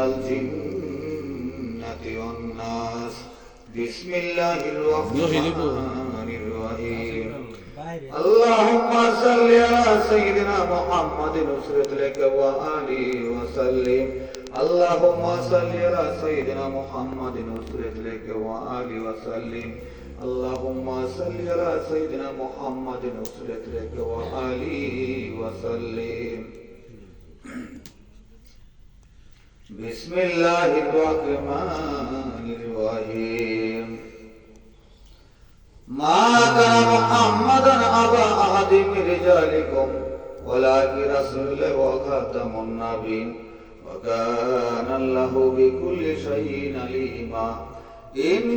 الجنة والناس بسم الله الرحمن الرحيم اللهم صل على سيدنا محمد نصرت لك وآله وسلم اللهم صل على سيدنا محمد نصرت لك وآله وسلم اللهم صل على سيدنا محمد نصرت لك وآله وسلم بسم الله الرحمن الرحيم ما كان محمدا أبا أحد من رجالكم ولكن رسول وخاتم النبيين وكان الله بكل شيء عليما إن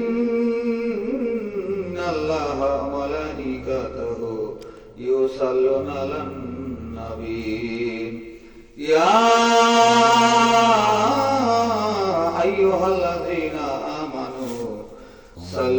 الله وملائكته يصلون على النبي يا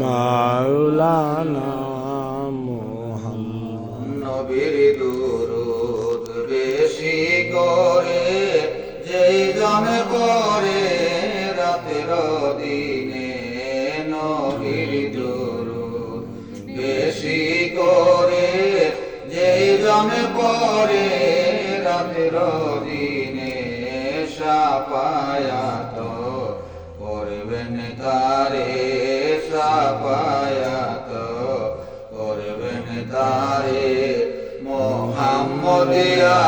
মাওলানা মোহাম্মদ। নবীর দুরুদ বেশি করে যেই পরে রাতের দিনে সাপায়াত করবেন তারে সাপায়াত করবেন তারে মোহাম্মদিয়া